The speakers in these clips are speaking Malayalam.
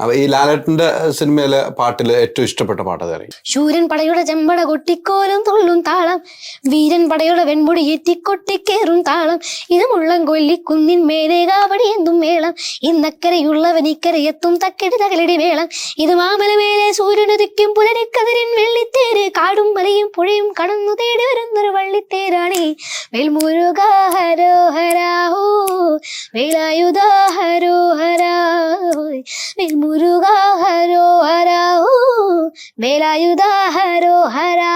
അപ്പൊ ഈ ലാലേട്ടന്റെ സിനിമയിലെ പാട്ടിൽ ഏറ്റവും ഇഷ്ടപ്പെട്ട പാട്ട് അതറിയും ശൂരൻ പടയുടെ ചെമ്പട കൊട്ടിക്കോലും തുള്ളും താളം. വീരൻ പടയുടെ വെൺമുടി എത്തിക്കൊട്ടിക്കേറും താളം. ഇത് മുള്ളം കൊല്ലി കുന്നിൻ മേലെ കാവടി എന്തും മേളം ഇന്നക്കരയുള്ളവൻ ഇക്കരയെത്തും തക്കടി തകലടി വേളം. ഇത് മാമലമേലെ സൂര്യനുദിക്കും പുലരക്കതിരൻ വെള്ളിത്തേര്. കാടും മലയും പുഴയും കടന്നു തേടി വരുന്നൊരു വള്ളിത്തേരാണ്. വെൽമുരുകാഹരോഹരാഹോ വേലായുധാഹരോഹരാ വേലായുധ ഹരോഹരാഹോ ഹരോ ഹരോഹരാഹോ വേലായുധ ഹരോഹരാ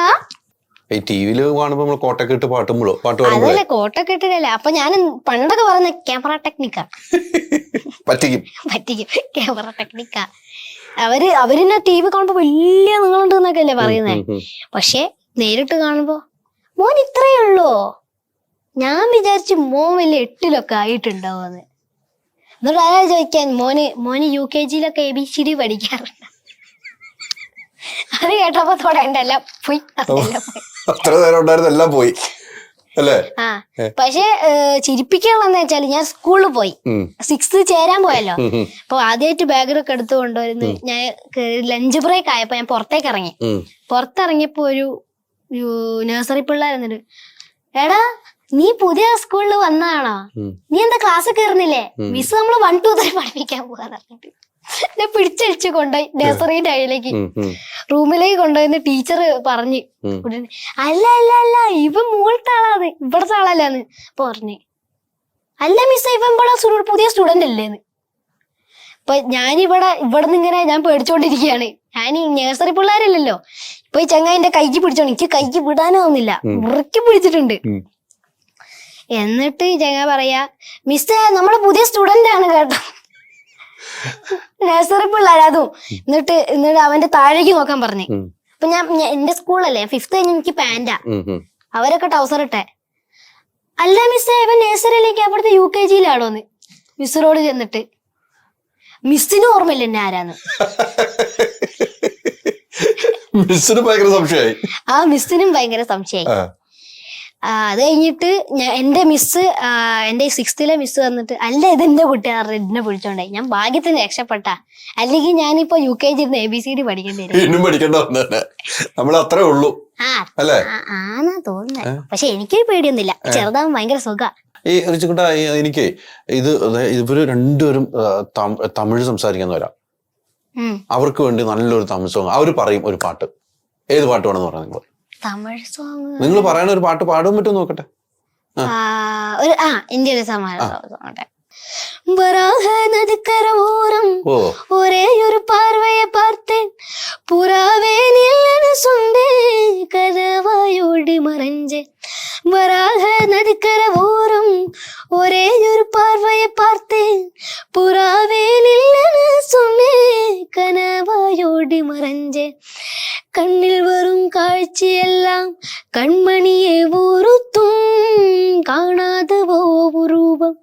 ഈ ടി വിയിൽ കാണുമ്പോ നമ്മൾ കോട്ടൊക്കെ ഇട്ട് പാട്ടുമ്പോഴോ പാട്ട് അതല്ലേ കോട്ട കെട്ടിടല്ലേ അപ്പൊ ഞാൻ പണ്ടൊക്കെ പറയുന്ന ക്യാമറ ടെക്നിക്കാ. പറ്റിക്കും. പറ്റിക്കും. ക്യാമറ ടെക്നിക്കാ. അവർ അവരിന്നെ ടി വി കാണുമ്പോ വലിയ നിങ്ങളുണ്ട് എന്നൊക്കെ അല്ലേ പറയുന്നേ. പക്ഷെ നേരിട്ട് കാണുമ്പോ മോൻ ഇത്രയേ ഉള്ളോ. ഞാൻ വിചാരിച്ചു മോൻ വലിയ എട്ടിലൊക്കെ ആയിട്ടുണ്ടാവുമെന്ന്. എന്നിട്ട് അതാ ചോദിക്കാൻ മോന് മോന് യു കെ ജിയിലൊക്കെ എ ബി സി ഡി പഠിക്കാറുണ്ട് അത് കേട്ടപ്പോ തോടെ എന്റെ എല്ലാം പോയി. അതെല്ലാം പോയി അത്ര നേരം ഉണ്ടായിരുന്നു എല്ലാം പോയി. അല്ലേ? ആ പക്ഷെ ചിരിപ്പിക്കാനുള്ളതെന്ന് വെച്ചാൽ ഞാൻ സ്കൂളിൽ പോയി. ഉം, സിക്സ്ത് ചേരാൻ പോയല്ലോ. അപ്പൊ ആദ്യമായിട്ട് ബാഗിലൊക്കെ എടുത്തു കൊണ്ടുവരുന്നു. ഞാൻ ലഞ്ച് ബ്രേക്ക് ആയപ്പോ ഞാൻ പുറത്തേക്ക് ഇറങ്ങി. ഉം. പുറത്തിറങ്ങിയപ്പോ ഒരു നഴ്സറി പിള്ളേരുന്നിട്ട് എടാ നീ പുതിയ സ്കൂളിൽ വന്നതാണോ? നീ എന്താ ക്ലാസ് കയറുന്നില്ലേ. മിസ് നമ്മൾ വൺ ടു ത്രീ പഠിപ്പിക്കാൻ പോകാന്ന് പറഞ്ഞിട്ട്. എന്നെ പിടിച്ചഴിച്ച് കൊണ്ടുപോയി നഴ്സറിന്റെ ഉം, റൂമിലേക്ക് കൊണ്ടുപോയി ടീച്ചർ പറഞ്ഞു അല്ല അല്ല അല്ല ഇവൻ മുകളിലത്തെ ആളാണ്. ഇവിടത്തെ ആളല്ലാന്ന് അപ്പൊ പറഞ്ഞു. അല്ല മിസ് ഇവൻ ഇവിടെ പുതിയ സ്റ്റുഡന്റ് അല്ലേന്ന്. ഇപ്പൊ ഞാനിവിടെ ഇവിടെ നിന്ന് ഇങ്ങനെ ഞാൻ പേടിച്ചോണ്ടിരിക്കുകയാണ്. ഞാൻ ഈ നഴ്സറി പിള്ളേരല്ലല്ലോ. ഇപ്പൊ ഈ ചങ്ങ എന്റെ കൈക്ക് പിടിച്ചോണ്ട് എനിക്ക് കൈക്ക് വിടാനാവുന്നില്ല മുറുക്കി പിടിച്ചിട്ടുണ്ട്. എന്നിട്ട് ഈ പറയാ മിസ് നമ്മൾ പുതിയ സ്റ്റുഡന്റ് ആണ് കേട്ടോ. നഴ്സറി പിള്ളേർ അതും. എന്നിട്ട് എന്നിട്ട് അവന്റെ താഴേക്ക് നോക്കാൻ പറഞ്ഞു. അപ്പൊ ഞാൻ എന്റെ സ്കൂളല്ലേ ഫിഫ്ത്ത് കഴിഞ്ഞ് എനിക്ക് ഉം. അവരൊക്കെ ട്രൗസർ ഇട്ടെ. അല്ല മിസ്സേ ഇവൻ നേഴ്സറിയിലേക്ക് അവിടുത്തെ യു കെ ജിയിലാണോന്ന് മിസ്സിനോട് ചെന്നിട്ട് മിസ്സിന് ഓർമ്മയില്ല എന്നെ ആരാന്ന്. മിസ്സിന് ഭയങ്കര സംശയമായി. ആ മിസ്സിനും ഭയങ്കര സംശയമായി. അത് കഴിഞ്ഞിട്ട് എന്റെ മിസ് എന്റെ സിക്സ്ത്തിലെ മിസ് വന്നിട്ട് അല്ല ഇത് എന്റെ കുട്ടിയാണ് റെഡിനെ പിടിച്ചോണ്ടായി ഞാൻ ഭാഗ്യത്തിന് രക്ഷപ്പെട്ട. അല്ലെങ്കിൽ ഞാനിപ്പോ U K G A B C D പഠിക്കേണ്ടി നമ്മൾ അത്രേ ഉള്ളൂ. അല്ലേ? ആന്നാ തോന്നുന്നത് പക്ഷെ എനിക്കൊരു പേടിയൊന്നുമില്ല. ചെറുതാവും ഭയങ്കര സുഖ. ഈ റിച്ചുക്കുട്ട എനിക്ക് ഇത് ഇവർ രണ്ടുപേരും തമിഴ് സംസാരിക്കുന്നവരാ. വരാം അവർക്ക് വേണ്ടി നല്ലൊരു തമിഴ് സോങ് അവർ പറയും ഒരു പാട്ട്. ഏത് പാട്ട് വേണമെന്ന് പറയാം നിങ്ങൾ തമിഴ് സോങ് നിങ്ങൾ പറയുന്ന ഒരു പാട്ട് പാടാൻ പറ്റും നോക്കട്ടെ? ഒരു ആ ഇന്ത്യയിലെ സമാന വരാഹ നദിക്കരമോരം ഒരേ ഒരു പാർവയെ പാർത്തേൻ പുറാവേ നില്ലു സൊണ്ടേ കനവായോടി മറഞ്ചേ. വരാഹ നദിക്കരമോരം ഒരേ ഒരു പാർവയെ പാർത്തേൻ காட்சியெல்லாம் கண்மணியே ஊறுத்தும் காணாத ரூபம்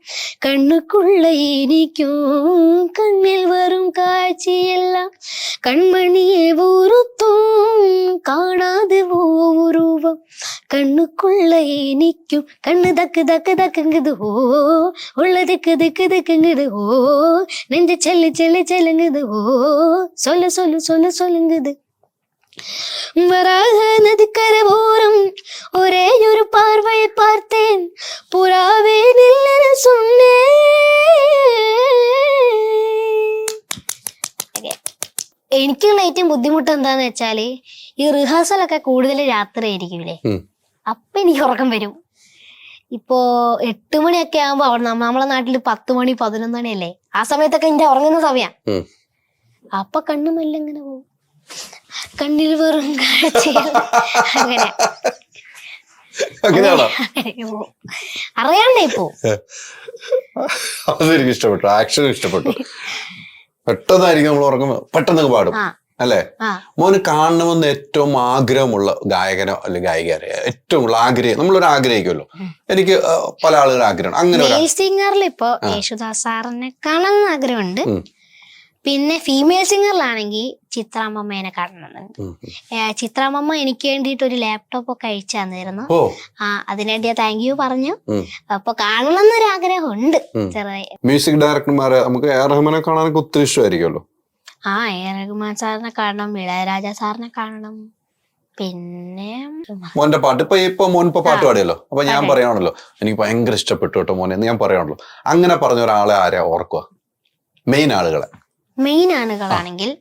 கண்ணுக்குள்ள இனிக்கும் கண்ணில் வரும் காட்சியெல்லாம் கண்மணியே ஊறுத்தும் காணாத ரூபம் கண்ணுக்குள்ள இனிக்கும் கண்ணு தக்கு தக்கு தக்குங்குது ஓ. உள்ள திக்கு திக்கு திக்குங்குது ஓ. நெஞ்சு செல்லு செல்லு செல்லுங்குது ஓ. சொல்லு சொல்லு சொல்லு சொல்லுங்குது. வராக நதிக்கரை ஓரம் ஒரே ஒரு பார்வையை பார்த்தேன் புறாவே நில்லன சொன்னேன் എനിക്കുള്ള ഏറ്റവും ബുദ്ധിമുട്ട് എന്താന്ന് വെച്ചാല് ഈ റിഹേഴ്സൽ ഒക്കെ കൂടുതൽ രാത്രി ആയിരിക്കില്ലേ ഉം. അപ്പൊ എനിക്ക് ഉറക്കം വരും ഇപ്പോ എട്ട് മണിയൊക്കെ ആകുമ്പോ അവിടെ നമ്മ- നമ്മളെ നാട്ടിൽ പത്ത് മണി പതിനൊന്ന് മണിയല്ലേ ആ സമയത്തൊക്കെ എന്റെ ഉറങ്ങുന്ന സമയാ ഉം. അപ്പൊ കണ്ണു മെല്ലെ ഇങ്ങനെ പോകും കണ്ണിൽ വെറും കാഴ്ചകൾ അങ്ങനെ. അങ്ങനെയാണോ. അറിയാണ്ടേ ഇപ്പോ? അതെനിക്ക് ഇഷ്ടപ്പെട്ടു. ആക്ഷൻ ഇഷ്ടപ്പെട്ടു. പെട്ടെന്നായിരിക്കും നമ്മൾ ഉറങ്ങുമ്പോ പെട്ടെന്ന് പാടും. അല്ലേ? മോന് കാണണമെന്ന് ഏറ്റവും ആഗ്രഹമുള്ള ഗായകനോ അല്ലെങ്കിൽ ഗായികരെ ഏറ്റവും കൂടുതൽ ആഗ്രഹം. നമ്മളൊരു ആഗ്രഹിക്കുമല്ലോ. എനിക്ക് പല ആളുകൾ ആഗ്രഹം. അങ്ങനെ സിംഗറിൽ ഇപ്പോ യേശുദാസ് സാറിനെ കാണണം ആഗ്രഹമുണ്ട്. പിന്നെ ഫീമെയിൽ സിംഗറിലാണെങ്കിൽ ചിത്രാമ്മ. ഏ, ചിത്രാമ്മമ്മ എനിക്ക് വേണ്ടിയിട്ട് ഒരു ലാപ്ടോപ്പ് ഒക്കെ അയച്ചു തന്നിരുന്നു ആ അതിനുവേണ്ടി താങ്ക് യു പറഞ്ഞു. അപ്പൊ കാണണം എന്നൊരു ആഗ്രഹം ഉണ്ട് ചെറുതായി മ്യൂസിക് ഡയറക്ടർമാരെ നമുക്ക് എ റഹ്മാനെ കാണാനൊക്കെ ഒത്തിരി ഇഷ്ടമായിരിക്കുമല്ലോ ആ എ റഹ്മാൻ സാറിനെ കാണണം ഇളയരാജ സാറിനെ കാണണം. പിന്നെ മോന്റെ പാട്ട് ഇപ്പൊ ഇപ്പൊ മോൻ ഇപ്പൊ പാട്ട് പാടിയല്ലോ. അപ്പൊ ഞാൻ പറയണല്ലോ പറയാണല്ലോ. എനിക്ക് ഭയങ്കര ഇഷ്ടപ്പെട്ടു കേട്ടോ മോനെ. എന്ന് ഞാൻ പറയണല്ലോ. അങ്ങനെ പറഞ്ഞ ഒരാളെ ആരാ ഓർക്കുക മെയിൻ ആളുകളെ. മെയിൻ ആളുകളാണെങ്കിൽ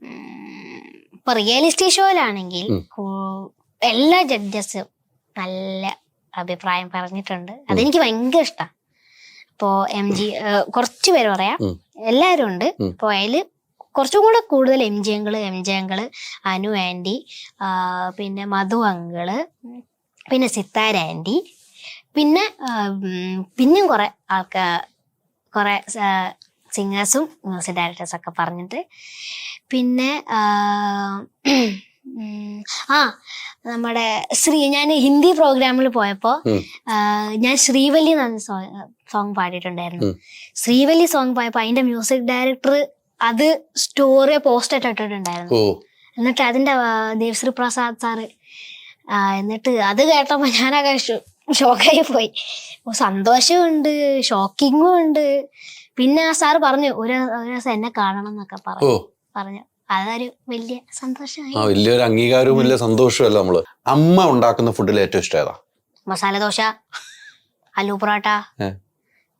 ഉം, ഇപ്പൊ എസ്റ്റേറ്റ് ഷോയിലാണെങ്കിൽ. എല്ലാ ജഡ്ജസും നല്ല അഭിപ്രായം പറഞ്ഞിട്ടുണ്ട്. അതെനിക്ക് ഭയങ്കര ഇഷ്ടം. ഇപ്പോ എം ജി കുറച്ച് പേര് പറയാം. എല്ലാരും എല്ലാവരും ഉണ്ട്. ഇപ്പൊ അതിൽ കുറച്ചും കൂടെ കൂടുതൽ M G uncle M G uncle Anu aunty പിന്നെ മധു അങ്കിൾ പിന്നെ സിത്താര ആന്റി പിന്നെ പിന്നെയും കുറെ ആൾക്കാർ കുറെ സിംഗേഴ്സും മ്യൂസിക് ഡയറക്ടേഴ്സ് ഒക്കെ പറഞ്ഞിട്ട്. പിന്നെ ആ, നമ്മുടെ ശ്രീ ഞാൻ ഹിന്ദി പ്രോഗ്രാമിൽ പോയപ്പോ ഞാൻ ശ്രീവല്ലി എന്ന സോങ് പാടിയിട്ടുണ്ടായിരുന്നു. ശ്രീവല്ലി സോങ് പോയപ്പോ അതിന്റെ മ്യൂസിക് ഡയറക്ടർ അത് സ്റ്റോറി പോസ്റ്റ് ഇട്ടിട്ടുണ്ടായിരുന്നു. ഓ. എന്നിട്ട് അതിന്റെ ദേവശ്രീ പ്രസാദ് സാറ് എന്നിട്ട് അത് കേട്ടപ്പോ ഞാനൊക്കെ ഷോക്കായി പോയി. സന്തോഷവും സന്തോഷമുണ്ട് ഷോക്കിങ്ങും ഉണ്ട്. പിന്നെ ആ സാർ പറഞ്ഞു ഒരു ഒരു ദിവസം എന്നെ കാണണം എന്നൊക്കെ പറഞ്ഞു. പറഞ്ഞു. അതൊരു വലിയ സന്തോഷമായി. ആ വലിയൊരു അംഗീകാരവും വലിയ സന്തോഷമല്ല നമ്മൾ. അമ്മ ഉണ്ടാക്കുന്ന ഫുഡിൽ ഏറ്റവും ഇഷ്ടം ഏതാ? മസാല ദോശ അലു പൊറോട്ട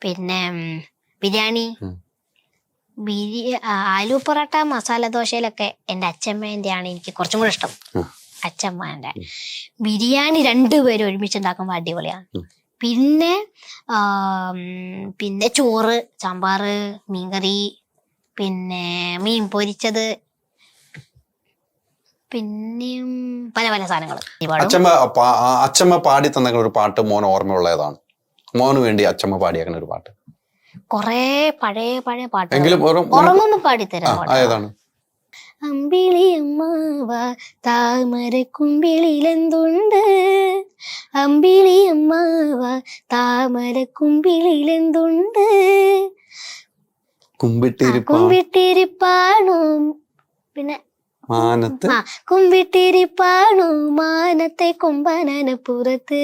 പിന്നെ ബിരിയാണി. ബിരി ആലു പൊറോട്ട മസാല ദോശയിലൊക്കെ എന്റെ അച്ഛമ്മേന്റെ ആണ് എനിക്ക് കുറച്ചും കൂടെ ഇഷ്ടം. അച്ഛമ്മേന്റെ. ബിരിയാണി രണ്ടുപേരും ഒരുമിച്ച് ഉണ്ടാക്കുമ്പോൾ അടിപൊളിയാണ്. പിന്നെ പിന്നെ ചോറ് സാമ്പാറ് മീൻകറി പിന്നെ മീൻ പൊരിച്ചത്. പിന്നെയും പല പല സാധനങ്ങൾ അച്ഛമ്മ അച്ഛമ്മ പാടി തന്ന ഒരു പാട്ട് മോൻ ഓർമ്മയുള്ളതാണ്. മോന് വേണ്ടി അച്ഛമ്മ പാടിയാക്കുന്ന ഒരു പാട്ട്. കൊറേ പഴയ പഴയ പാട്ടുകൾ എങ്കിലും പാടി. തരാം ആ, ആ, ഏതാണ് അമ്പിളി അമ്മാവ താമര കുമ്പിളിലെന്തുണ്ട് അമ്പിളിയമ്മാവ താമര കുമ്പിളിലെന്തുണ്ട് കുമ്പിട്ടിരിപ്പാണോ പിന്നെ മാനത്ത്. കുമ്പിട്ടിരിപ്പാണു മാനത്തെ കൊമ്പനനപ്പുറത്ത്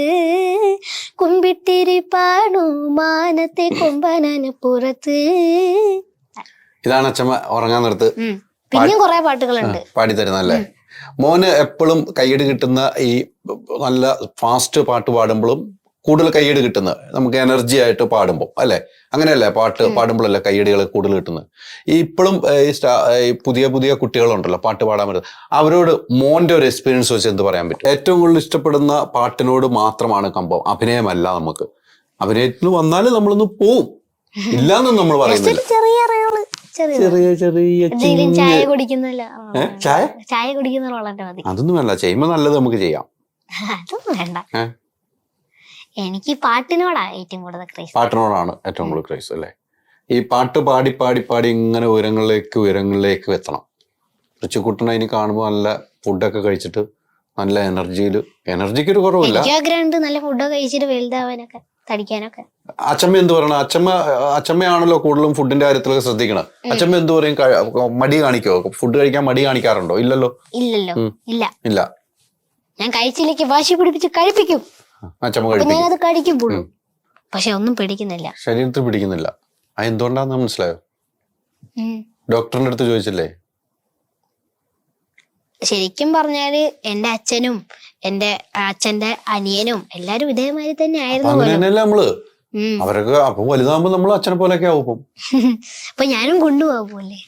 കുമ്പിട്ടിരിപ്പാണു മാനത്തെ കൊമ്പനനപ്പുറത്ത് ഇതാണ് അച്ഛമ്മ ഉറങ്ങാൻ നിർത്ത്. പിന്നെയും കുറെ പാട്ടുകളുണ്ട്. പാടി അല്ലേ മോന് എപ്പോഴും കയ്യടി കിട്ടുന്ന ഈ നല്ല ഫാസ്റ്റ് പാട്ട് പാടുമ്പോഴും കൂടുതൽ കയ്യടി കിട്ടുന്നത്. നമുക്ക് എനർജി ആയിട്ട് പാടുമ്പോൾ അല്ലെ? അങ്ങനെയല്ലേ പാട്ട് പാടുമ്പോഴല്ലേ കയ്യടികൾ കൂടുതൽ കിട്ടുന്നത്? ഈ ഇപ്പോഴും ഈ പുതിയ പുതിയ കുട്ടികളുണ്ടല്ലോ പാട്ട് പാടാൻ പറ്റുന്നത് അവരോട് മോന്റെ ഒരു എക്സ്പീരിയൻസ് വെച്ച് എന്ത് പറയാൻ പറ്റും? ഏറ്റവും കൂടുതൽ ഇഷ്ടപ്പെടുന്ന പാട്ടിനോട് മാത്രമാണ് കമ്പം. അഭിനയമല്ല നമുക്ക്. അഭിനയത്തിന് വന്നാൽ നമ്മളൊന്ന് പോവും. ഇല്ലാന്നും നമ്മൾ പറയുന്നില്ല. ചെറിയ ചെറിയ ചെറിയ ചായ കുടിക്കുന്നില്ല. ചായ? ചായ കുടിക്കുന്ന റോളന്റെ മതി. അതൊന്നും വേണ്ട. ചെയ്യുമ്പോ നല്ലത് നമുക്ക് ചെയ്യാം. അതൊന്നും വേണ്ട. എനിക്ക് പാട്ടിനോടാ ഏറ്റവും കൂടുതൽ ക്രേസ്. പാട്ടിനോടാണ് ഏറ്റവും കൂടുതൽ ക്രൈസ് അല്ലേ? ഈ പാട്ട് പാടി പാടി പാടി ഇങ്ങനെ ഉയരങ്ങളിലേക്ക് ഉയരങ്ങളിലേക്ക് എത്തണം. ഋച്ചിക്കുട്ടനെ ഇനി കാണുമ്പോൾ നല്ല ഫുഡൊക്കെ കഴിച്ചിട്ട് നല്ല എനർജിയിൽ എനർജിക്ക് ഒരു കുറവില്ല. ആഗ്രഹമുണ്ട് നല്ല ഫുഡൊക്കെ കഴിച്ചിട്ട് വലുതാവാനൊക്കെ. തടിക്കാനൊക്കെ. അച്ഛമ്മ എന്ത് പറയണം? അച്ഛമ്മ അച്ഛമ്മയാണല്ലോ കൂടുതലും ഫുഡിന്റെ കാര്യത്തിലൊക്കെ ശ്രദ്ധിക്കണം അച്ഛമ്മ എന്ത് പറയും? മടി കാണിക്കോ? ഫുഡ് കഴിക്കാൻ മടി കാണിക്കാറുണ്ടോ? ഇല്ലല്ലോ? ഇല്ലല്ലോ. ഇല്ല. ഇല്ല. ഞാൻ കഴിച്ചില്ലേക്ക് വാശി പിടിപ്പിച്ച് കഴിപ്പിക്കും. അച്ഛമ്മ ഞാൻ അത് കഴിക്കുമ്പോഴും പക്ഷെ ഒന്നും പിടിക്കുന്നില്ല. ശരീരത്തിൽ പിടിക്കുന്നില്ല. അത് എന്തുകൊണ്ടാന്ന് മനസ്സിലായോ. ഡോക്ടറിന്റെ അടുത്ത് ചോദിച്ചില്ലേ? ശരിക്കും പറഞ്ഞാൽ എന്റെ അച്ഛനും എന്റെ അച്ഛന്റെ അനിയനും എല്ലാരും ഇതേമാതിരി തന്നെ ആയിരുന്നു അവരൊക്കെ അപ്പൊ വലുതാകുമ്പോ നമ്മൾ അച്ഛനെ പോലെയൊക്കെ ആവും. അപ്പൊ ഞാനും കൊണ്ടുപോകൂല്ലേ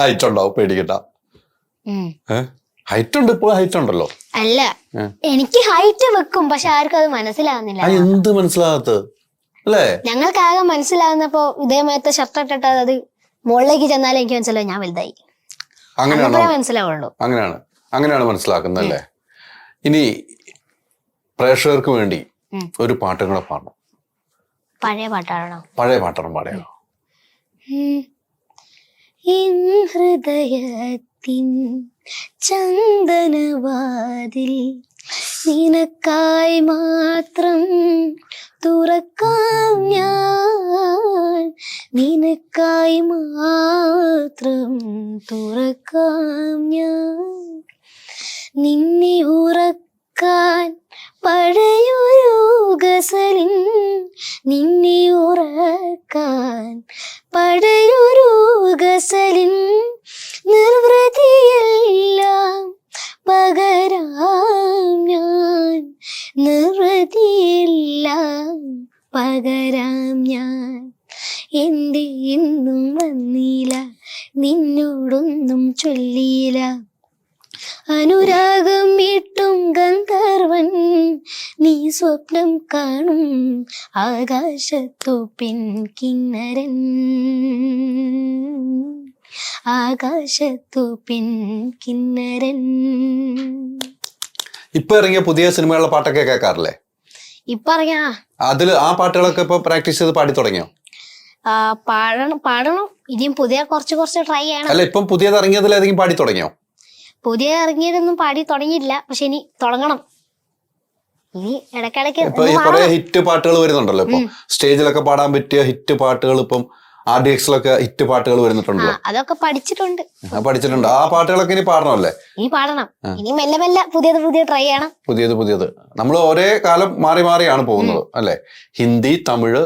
ഹൈറ്റ് ഉണ്ടാവും പേടിക്കട്ട ഹൈറ്റ് ഉണ്ട് ഇപ്പോൾ ഹൈറ്റ് ഉണ്ടല്ലോ. അല്ല എനിക്ക് ഹൈറ്റ് വെക്കും പക്ഷെ ആർക്കും അത് മനസ്സിലാവുന്നില്ല. എന്ത് മനസ്സിലാകാത്തത്? അല്ലേ? ഞങ്ങൾക്ക് ആകെ മനസ്സിലാവുന്നപ്പോ ഇതേമാരത്തെ ഷർട്ട് ഇട്ടിട്ട് അത് മുകളിലേക്ക് ചെന്നാലേ എനിക്ക് മനസ്സിലാവും ഞാൻ വലുതായി. അങ്ങനെയാണോ? മനസ്സിലാവുള്ളൂ. അങ്ങനെയാണ്. അങ്ങനെയാണ് മനസ്സിലാക്കുന്നത് അല്ലേ ഇനി പ്രേക്ഷകർക്ക് വേണ്ടി. ഒരു പാട്ടും കൂടെ പാടണം. പഴയ പാട്ടാണോ? പഴയ പാട്ടാണ് പാടയോ? ഹൃദയത്തിൻ ചന്ദനവാതിൽ നിനക്കായി മാത്രം തുറക്കാം ഞാൻ. നിനക്കായി മാത്രം തുറക്കാം ഞാൻ. നിന്നെ ഉറക്കാൻ പഴയൊരു ഗസലിൻ നിന്നെ ഉറക്കാൻ പഴയൊരു ഗസലിൻ നിർവൃതിയെല്ലാം പകരാം ഞാൻ. നിർവൃതിയെല്ലാം പകരാം ഞാൻ. എന്റെ ഇന്നും വന്നില്ല. നിന്നോടൊന്നും ചൊല്ലിയില്ല. അനുരാഗം ഇട്ടും ഗന്ധർവൻ. നീ സ്വപ്നം കാണും ആകാശത്തു പിൻ കിന്നരൻ. ആകാശത്തു പിൻ കിന്നരൻ. ഇപ്പൊ ഇറങ്ങിയ പുതിയ സിനിമകളിലെ പാട്ടൊക്കെ കേൾക്കാറില്ലേ? ഇപ്പറയാ. അതിൽ ആ പാട്ടുകളൊക്കെ ഇപ്പൊ പ്രാക്ടീസ് ചെയ്ത് പാടി തുടങ്ങിയോ? പാടണം പാടണം. ഇനിയും പുതിയ കുറച്ച് കുറച്ച് ട്രൈ ചെയ്യണം. അല്ല ഇപ്പം പുതിയത് ഇറങ്ങിയതിൽ ഏതെങ്കിലും പാടി തുടങ്ങിയോ? പുതിയ ഇറങ്ങിയതൊന്നും പാടി തുടങ്ങിയില്ല പക്ഷെ ഇനി തുടങ്ങണം. ഇനി ഇടക്കിടക്ക് ഇപ്പൊ ഈ കുറെ ഹിറ്റ് പാട്ടുകൾ വരുന്നുണ്ടല്ലോ ഇപ്പൊ. സ്റ്റേജിലൊക്കെ പാടാൻ പറ്റിയ ഹിറ്റ് പാട്ടുകൾ ഇപ്പം ആർ ഡി എക്സിലൊക്കെ ഹിറ്റ് പാട്ടുകൾ വരുന്നിട്ടുണ്ട് അതൊക്കെ പഠിച്ചിട്ടുണ്ട്. ആ പഠിച്ചിട്ടുണ്ട്. ആ പാട്ടുകളൊക്കെ ഇനി പാടണമല്ലേ? ഇനി പാടണം. ഇനി മെല്ലെ മെല്ലെ പുതിയത് പുതിയ ട്രൈ ചെയ്യണം. പുതിയത് പുതിയത്. നമ്മൾ ഒരേ കാലം മാറി മാറിയാണ് പോകുന്നത് അല്ലെ? ഹിന്ദി തമിഴ്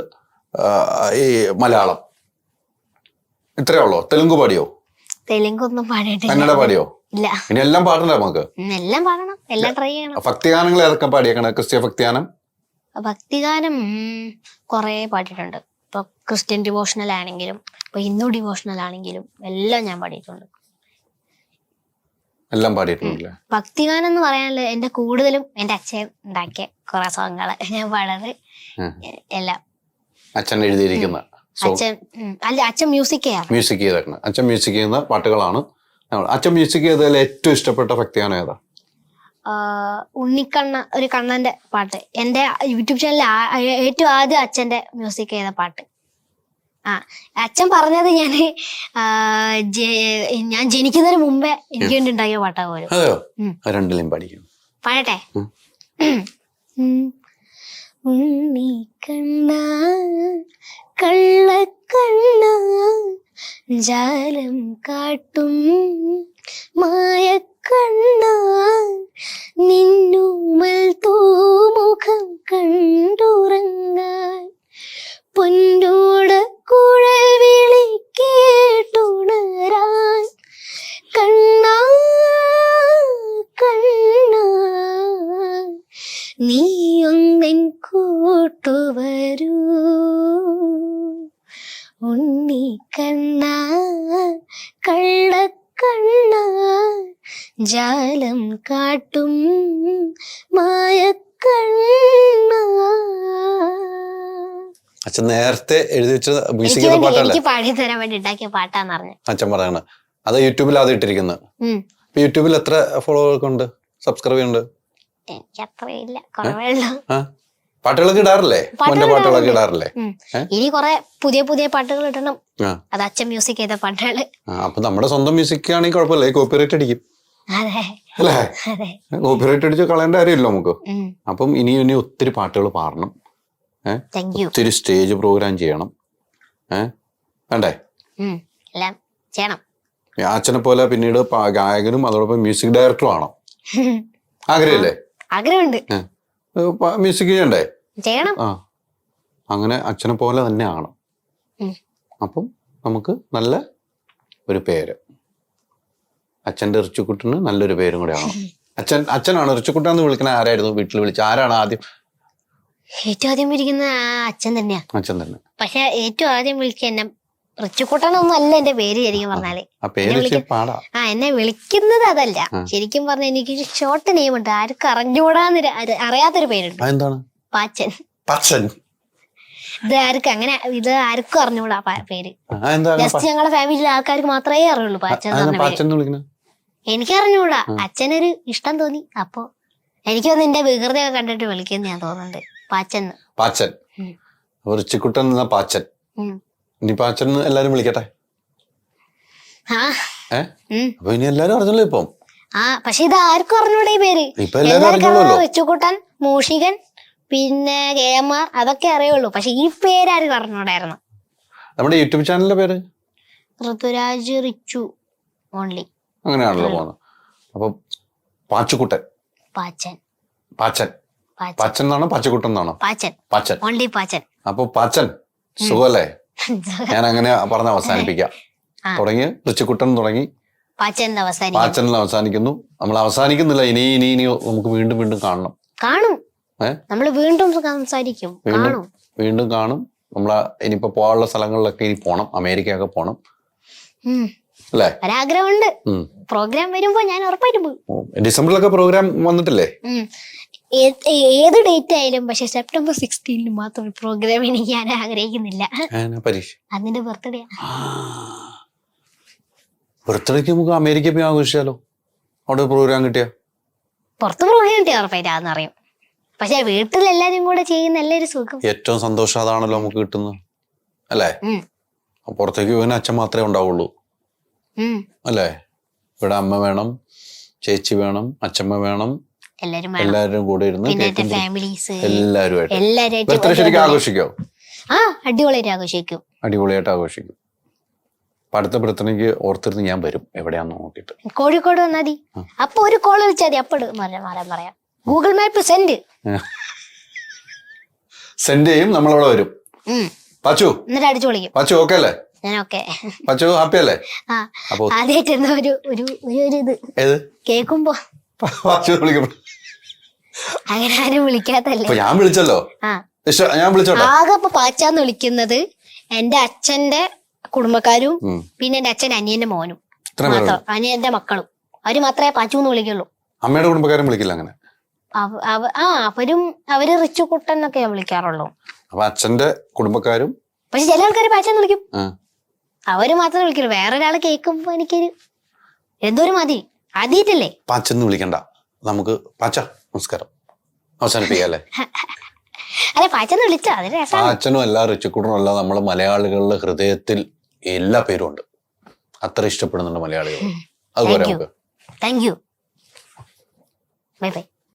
ഈ മലയാളം. ഇത്രേ ഉള്ളോ? തെലുങ്ക് പാടിയോ? തെലുങ്കൊന്നും പാടിയിട്ടില്ല. കന്നഡ പാടിയോ? ഇല്ല. ഇനി എല്ലാം പാടണ്ടേ നമുക്ക്? എല്ലാം പാടണം. എല്ലാം ട്രൈ ചെയ്യണം. ഭക്തിഗാനങ്ങൾ ഏതൊക്കെ പാടിയേക്കണേ? ക്രിസ്ത്യ ഭക്തിഗാനം? ഭക്തിഗാനം കൊറേ കുറേ പാടിയിട്ടുണ്ട് ഇപ്പൊ ക്രിസ്ത്യൻ ഡിവോഷണൽ ആണെങ്കിലും ഇപ്പൊ ഹിന്ദു ഡിവോഷണൽ ആണെങ്കിലും എല്ലാം ഞാൻ പാടിയിട്ടുണ്ട്. എല്ലാം പാടിയിട്ടുണ്ട് ഭക്തിഗാനം എന്ന് പറയാനുള്ള എന്റെ കൂടുതലും എന്റെ അച്ഛൻ ഉണ്ടാക്കിയ കുറെ സോങ്ങുകൾ ഞാൻ പാടാറ് എല്ലാം. അച്ഛൻ എഴുതിയിരിക്കുന്ന അച്ഛൻ അല്ല അച്ഛൻ മ്യൂസിക് ചെയ്യാറ്. മ്യൂസിക് ചെയ്തേക്കണം. അച്ഛൻ മ്യൂസിക് ചെയ്യുന്ന പാട്ടുകളാണ് അച്ഛൻ മ്യൂസിക് ചെയ്തതിൽ ഏറ്റവും ഇഷ്ടപ്പെട്ട ഭക്തിഗാനം ഏതാ? ഉണ്ണിക്കണ്ണ ഒരു കണ്ണന്റെ പാട്ട്. എന്റെ യൂട്യൂബ് ചാനലിൽ ഏറ്റവും ആദ്യം അച്ഛന്റെ മ്യൂസിക് ചെയ്ത പാട്ട്? ആ അച്ഛൻ പറഞ്ഞത് ഞാൻ ഞാൻ ജനിക്കുന്നതിന് മുമ്പേ എനിക്ക് വേണ്ടി ഉണ്ടാക്കിയ പാട്ടാ പോലും രണ്ടിലും പാടട്ടെ. ഉണ്ണിക്കണ്ണ കള്ളക്കണ്ണ ജാലം കാട്ടും മായക്കണ്ണ നിന്നുമൽ തൂമുഖം കണ്ടുറങ്ങാൻ പൊന്നോട കുഴൽ ജാലം കാട്ടും മായക്കണ്ണ. അച്ഛൻ നേരത്തെ എഴുതി വെച്ച മ്യൂസിക് പാട്ടാണ് പാട്ടല്ലേ? എനിക്ക് പാടി തരാൻ വേണ്ടി ഉണ്ടാക്കിയ പാട്ടാന്ന് പറഞ്ഞു. അച്ഛൻ പറയണ. അത് യൂട്യൂബിൽ ആദ്യം ഇട്ടിരിക്കുന്നത് യൂട്യൂബിൽ എത്ര ഫോളോവേഴ്സ് ഉണ്ട്? സബ്സ്ക്രൈബ് ഉണ്ട് എനിക്ക് അത്രയില്ല കുറവുള്ളൂ ആ? പാട്ടുകളൊക്കെ ഇടാറില്ലേ? മോന്റെ പാട്ടുകളൊക്കെ ഇടാറില്ലേ? ഇനി കുറെ പുതിയ പുതിയ പാട്ടുകൾ ഇടണം. അത് അച്ഛൻ മ്യൂസിക് ചെയ്ത പാട്ടുകൾ അപ്പൊ നമ്മുടെ സ്വന്തം മ്യൂസിക് ആണെങ്കിൽ കുഴപ്പമില്ല. കോപ്പിറൈറ്റ് അടിക്കും. അല്ലേ? കോപ്പിറൈറ്റ് അടിച്ച് കളയേണ്ട കാര്യമില്ല നമുക്ക്. അപ്പം ഇനി ഇനി ഒത്തിരി പാട്ടുകൾ പാടണം. ഏഹ് ഒത്തിരി സ്റ്റേജ് പ്രോഗ്രാം ചെയ്യണം. ഏഹ് വേണ്ടേ? ചെയ്യണം. അച്ഛനെ പോലെ പിന്നീട് ഗായകനും അതോടൊപ്പം മ്യൂസിക് ഡയറക്ടറും ആണോ ആഗ്രഹമില്ലേ? ആഗ്രഹമുണ്ട്. മ്യൂസിക് ചെയ്യണ്ടേ? ചെയ്യണം. ആ. അങ്ങനെ അച്ഛനെ പോലെ തന്നെ ആണ് അപ്പം നമുക്ക് നല്ല ഒരു പേര്. അച്ഛന്റെ റിച്ചുക്കുട്ടിന് നല്ലൊരു പേരും കൂടെ ആണോ അച്ഛൻ അച്ഛനാണ് റിച്ചുക്കുട്ടാന്ന് വിളിക്കുന്ന ആരായിരുന്നു വീട്ടിൽ വിളിച്ച? ആരാണ് ആദ്യം? ഏറ്റവും ആദ്യം വിളിക്കുന്ന അച്ഛൻ തന്നെയാ. അച്ഛൻ തന്നെ. പക്ഷെ ഏറ്റവും ആദ്യം വിളിക്കുക എന്നെ റിച്ചുക്കുട്ടനൊന്നും അല്ല എന്റെ പേര് ശരിക്കും പറഞ്ഞാൽ. ആ പേര് ഇച്ചിരി പാടാ. ആ എന്നെ വിളിക്കുന്നത് അതല്ല. ശരിക്കും പറഞ്ഞ എനിക്ക് ഷോർട്ട് നെയിം ഉണ്ട്. ആർക്കും അറിഞ്ഞുകൂടാന്ന് അറിയാത്തൊരു പേരുണ്ട്. അതെന്താണ് പാച്ചൻ. പച്ചൻ. ഇത് ആർക്കും അങ്ങനെ ഇത് ആർക്കും അറിഞ്ഞുകൂടാ പേര്. ആ എന്താണ് ജസ്റ്റ് ഞങ്ങളുടെ ഫാമിലിയിലെ ആൾക്കാർക്ക് മാത്രമേ അറിയുള്ളൂ പാച്ചൻ എന്ന് പറഞ്ഞ പേര്. പാച്ചൻ വിളിക്കുന്നത് എനിക്ക് അറിഞ്ഞുകൂടാ അച്ഛനൊരു ഇഷ്ടം തോന്നി. അപ്പോ എനിക്ക് നിന്റെ എന്റെ വികൃതിയൊക്കെ കണ്ടിട്ട് വിളിക്കുന്ന ഞാൻ തോന്നുന്നുണ്ട്. പാച്ചൻ. പാച്ചൻ. ഒരു ചിക്കുട്ടൻ എന്ന പാച്ചൻ. ഇനി പാച്ചൻ എല്ലാരും വിളിക്കട്ടെ. അപ്പൊ ഇനി എല്ലാരും അറിഞ്ഞല്ലോ ഇപ്പം. ആ പക്ഷെ ഇത് ആർക്കും അറിഞ്ഞൂടെ ഈ പേര്. വെച്ചുകൂട്ടൻ മൂഷികൻ പിന്നെ കെ എം ആർ അതൊക്കെ അറിയുള്ളൂ. പക്ഷെ ഈ പേര് ആരും അറിഞ്ഞൂടായിരുന്നു. നമ്മുടെ യൂട്യൂബ് ചാനലിന്റെ പേര്? ഋതുരാജ് റിച്ചു ഓൺലി അങ്ങനെയാണല്ലോ പോകുന്നത്. അപ്പൊ പാച്ചുക്കുട്ടൻ. പാച്ചൻ. പാച്ചൻ. എന്നാണോ പച്ചക്കുട്ടൻ എന്നാണോ പാച്ചൻ. പച്ചൻ. ഓൺലി പാച്ചൻ. അപ്പൊ പാച്ചൻ സുഖല്ലേ? ഞാൻ അങ്ങനെ പറഞ്ഞ അവസാനിപ്പിക്കാം. തുടങ്ങി. റിച്ചുക്കുട്ടൻ തുടങ്ങി. പാച്ചൻ പാച്ചനിൽ അവസാനിക്കുന്നു. നമ്മൾ അവസാനിക്കുന്നില്ല. ഇനി ഇനി ഇനി നമുക്ക് വീണ്ടും വീണ്ടും കാണണം. കാണും. നമ്മൾ വീണ്ടും സംസാരിക്കും. വീണ്ടും കാണും. വീണ്ടും കാണും. നമ്മൾ ഇനിയിപ്പോ പോകാനുള്ള സ്ഥലങ്ങളിലൊക്കെ ഇനി പോണം. അമേരിക്കയൊക്കെ പോണം. അല്ലേ? ഒരാഗ്രഹമുണ്ട്. ഉം. പ്രോഗ്രാം വരുമ്പോ ഞാൻ ഉറപ്പായിട്ടും പോകും ഡിസംബറിലൊക്കെ പ്രോഗ്രാം വന്നിട്ടില്ലേ? ഏത് ഡേറ്റ് ആയാലും പക്ഷെ സെപ്റ്റംബർ സിക്സ്റ്റീനിൽ മാത്രം പ്രോഗ്രാം എനിക്ക് ഞാൻ ആഗ്രഹിക്കുന്നില്ല. അതിന്റെ ബർത്ത്ഡേ ബർത്ത്ഡേക്ക് നമുക്ക് അമേരിക്ക പോയി ആഘോഷിച്ചാലോ? അവിടെ പ്രോഗ്രാം കിട്ടിയ? പുറത്ത് പ്രോഗ്രാം കിട്ടിയ ഉറപ്പായിട്ട് അതെന്നറിയും പക്ഷെ വീട്ടിലെല്ലാരും കൂടെ ചെയ്യുന്ന എല്ലാവരും സുഖം. ഏറ്റവും സന്തോഷം അതാണല്ലോ നമുക്ക് കിട്ടുന്നത്. അല്ലേ? പുറത്തേക്ക് പോകുന്ന അച്ഛൻ മാത്രമേ ഉണ്ടാവുള്ളൂ. അല്ലേ? ഇവിടെ അമ്മ വേണം ചേച്ചി വേണം അച്ഛമ്മ വേണം. എല്ലാരും കൂടെ ഇരുന്ന് ഫാമിലീസ്. ശരിക്കും ഒരുപോലെ- ആഘോഷിക്കോ? ആ അടിപൊളിയായിട്ട് ആഘോഷിക്കും. അടിപൊളിയായിട്ട് ആഘോഷിക്കും. അടുത്ത ഓർത്തിരുന്ന് ഞാൻ വരും. എവിടെയാന്ന് നോക്കിട്ട് കോഴിക്കോട് വന്നാ മതി. അപ്പൊ ഒരു കോൾ വിളിച്ചാൽ മതി. അപ്പൊ പറയാം ഗൂഗിൾ മാപ്പ് സെൻഡ്. സെൻഡ് ചെയ്യും. നമ്മളവിടെ വരും. പച്ചു. എന്നിട്ട് അടിച്ചു വിളിക്കും പച്ചു ഓക്കെ അല്ലേ? ഞാൻ ഓക്കെ പച്ചു ഹാപ്പി അല്ലേ ആദ്യമായിട്ട് എന്താ ഒരു ഒരു ഒരു ഇത്. കേക്കുമ്പോ പച്ചു വിളിക്കും അങ്ങനെ ആരും വിളിക്കാത്തല്ലേ? ഞാൻ വിളിച്ചല്ലോ. ഞാൻ വിളിച്ചോട്ടെ? ആകെ ഇപ്പൊ പാച്ചാന്ന് വിളിക്കുന്നത് എന്റെ അച്ഛന്റെ കുടുംബക്കാരും പിന്നെ എന്റെ അച്ഛൻ അനിയന്റെ മോനും. മാത്രം. അനിയന്റെ മക്കളും. അവർ മാത്രമേ പാച്ചു എന്ന് വിളിക്കുള്ളൂ. അമ്മയുടെ കുടുംബക്കാരും വിളിക്കില്ല അങ്ങനെ? ആ അവരും അവർ റിച്ചു കുട്ടൻ എന്നൊക്കെ വിളിക്കാറുള്ളൂ. അപ്പൊ അച്ഛന്റെ കുടുംബക്കാരും പക്ഷെ ചില ആൾക്കാർ പാച്ചാന്ന് വിളിക്കും. അവർ മാത്രം വിളിക്കുള്ളൂ. വേറെ ഒരാൾ കേൾക്കുമ്പോ എനിക്കൊരു എന്തോ ഒരു മതി. ആദ്യമായിട്ടല്ലേ പാച്ചെന്ന് വിളിക്കണ്ട. നമുക്ക് പാച്ച നമസ്കാരം. അവസാനിപ്പിക്കല്ലേ അല്ലെ? പാച്ചെന്ന് വിളിച്ചോ. അതിന് രസമാണ് പാച്ചനും അല്ല റിച്ചുക്കുട്ടനും അല്ല. നമ്മളെ മലയാളികളുടെ ഹൃദയത്തിൽ എല്ലാ പേരും ഉണ്ട്. അത്ര ഇഷ്ടപ്പെടുന്നുണ്ട് മലയാളികൾ. you. നമുക്ക്. Thank you bye bye